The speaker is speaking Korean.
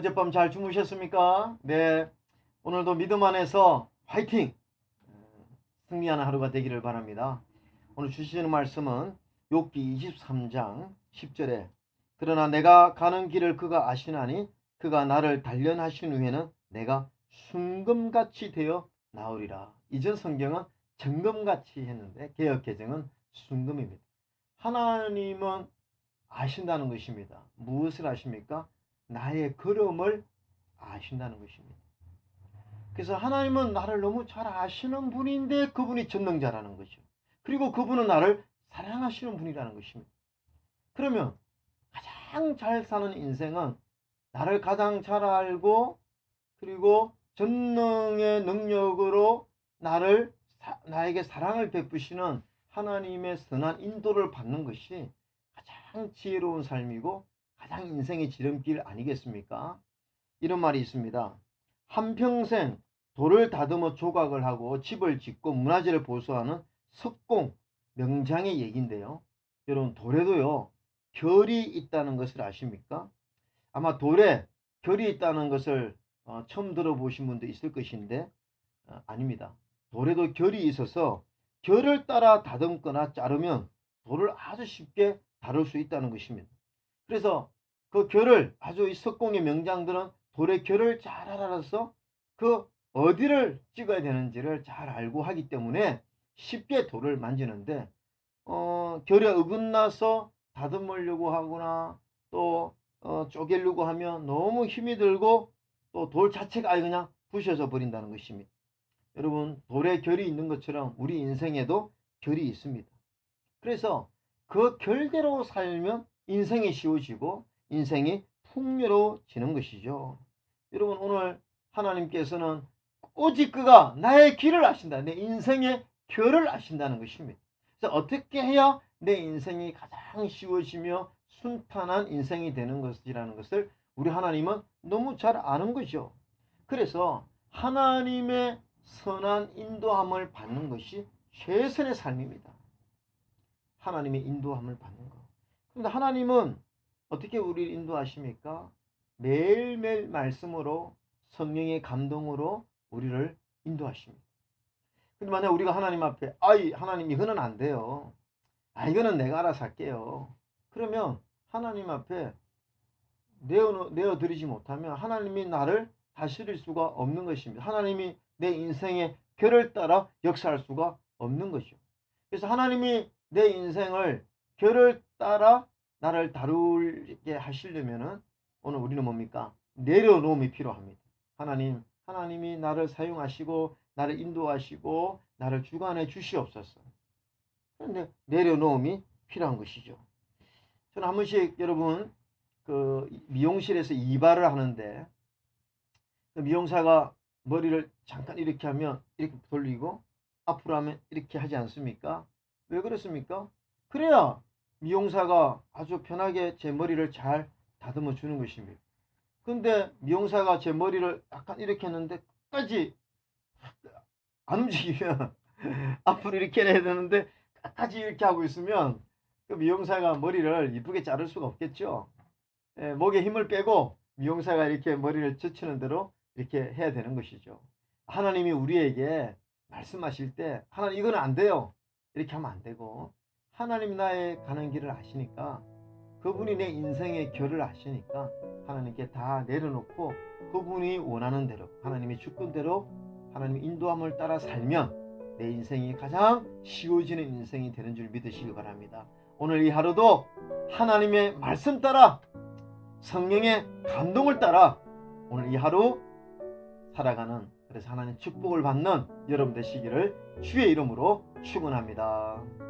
어젯밤 잘 주무셨습니까? 네. 오늘도 믿음 안에서 화이팅! 어, 승리하는 하루가 되기를 바랍니다. 오늘 주시는 말씀은 욥기 23장 10절에 그러나 내가 가는 길을 그가 아시나니 그가 나를 단련하신 후에는 내가 순금같이 되어 나오리라. 이전 성경은 정금같이 했는데 개혁 개정은 순금입니다. 하나님은 아신다는 것입니다. 무엇을 아십니까? 나의 걸음을 아신다는 것입니다. 그래서 하나님은 나를 너무 잘 아시는 분인데 그분이 전능자라는 거죠. 그리고 그분은 나를 사랑하시는 분이라는 것입니다. 그러면 가장 잘 사는 인생은 나를 가장 잘 알고 그리고 전능의 능력으로 나를 사- 나에게 사랑을 베푸시는 하나님의 선한 인도를 받는 것이 가장 지혜로운 삶이고 가장 인생의 지름길 아니겠습니까? 이런 말이 있습니다. 한평생 돌을 다듬어 조각을 하고 집을 짓고 문화재를 보수하는 석공 명장의 얘기인데요. 여러분 돌에도요 결이 있다는 것을 아십니까? 아마 돌에 결이 있다는 것을 어, 처음 들어보신 분도 있을 것인데 어, 아닙니다. 돌에도 결이 있어서 결을 따라 다듬거나 자르면 돌을 아주 쉽게 다룰 수 있다는 것입니다. 그래서 그 결을 아주 이 석공의 명장들은 돌의 결을 잘 알아서 그 어디를 찍어야 되는지를 잘 알고 하기 때문에 쉽게 돌을 만지는데 어, 결에 어긋나서 다듬으려고 하거나 또 어, 쪼개려고 하면 너무 힘이 들고 또 돌 자체가 아예 그냥 부셔져 버린다는 것입니다. 여러분 돌에 결이 있는 것처럼 우리 인생에도 결이 있습니다. 그래서 그 결대로 살면 인생이 쉬워지고 인생이 풍요로워지는 것이죠. 여러분 오늘 하나님께서는 오직 그가 나의 길을 아신다. 내 인생의 결을 아신다는 것입니다. 그래서 어떻게 해야 내 인생이 가장 쉬워지며 순탄한 인생이 되는 것이라는 것을 우리 하나님은 너무 잘 아는 거죠. 그래서 하나님의 선한 인도함을 받는 것이 최선의 삶입니다. 하나님의 인도함을 받는 것. 근데 하나님은 어떻게 우리를 인도하십니까? 매일매일 말씀으로 성령의 감동으로 우리를 인도하십니다. 근데 만약 우리가 하나님 앞에 아이 하나님 이거는 안 돼요. 아 이거는 내가 알아서 할게요. 그러면 하나님 앞에 내어 내어 드리지 못하면 하나님이 나를 다스릴 수가 없는 것입니다. 하나님이 내 인생의 결을 따라 역사할 수가 없는 것이죠. 그래서 하나님이 내 인생을 결을 따라 나를 다루게 하시려면은 오늘 우리는 뭡니까? 내려놓음이 필요합니다. 하나님, 하나님이 나를 사용하시고 나를 인도하시고 나를 주관해 주시옵소서. 그런데 내려놓음이 필요한 것이죠. 저는 한 번씩 여러분 그 미용실에서 이발을 하는데 그 미용사가 머리를 잠깐 이렇게 하면 이렇게 돌리고 앞으로 하면 이렇게 하지 않습니까? 왜 그렇습니까? 그래야 미용사가 아주 편하게 제 머리를 잘 다듬어 주는 것입니다. 근데 미용사가 제 머리를 약간 이렇게 했는데 끝까지 안 움직이면 앞으로 이렇게 해야 되는데 끝까지 이렇게 하고 있으면 그 미용사가 머리를 이쁘게 자를 수가 없겠죠. 예, 목에 힘을 빼고 미용사가 이렇게 머리를 젖히는 대로 이렇게 해야 되는 것이죠. 하나님이 우리에게 말씀하실 때 하나님 이거는 안 돼요. 이렇게 하면 안 되고 하나님 나의 가는 길을 아시니까 그분이 내 인생의 결을 아시니까 하나님께 다 내려놓고 그분이 원하는 대로 하나님의 주권대로 하나님의 인도함을 따라 살면 내 인생이 가장 쉬워지는 인생이 되는 줄 믿으시기 바랍니다. 오늘 이 하루도 하나님의 말씀 따라 성령의 감동을 따라 오늘 이 하루 살아가는 그래서 하나님 축복을 받는 여러분 되시기를 주의 이름으로 축원합니다.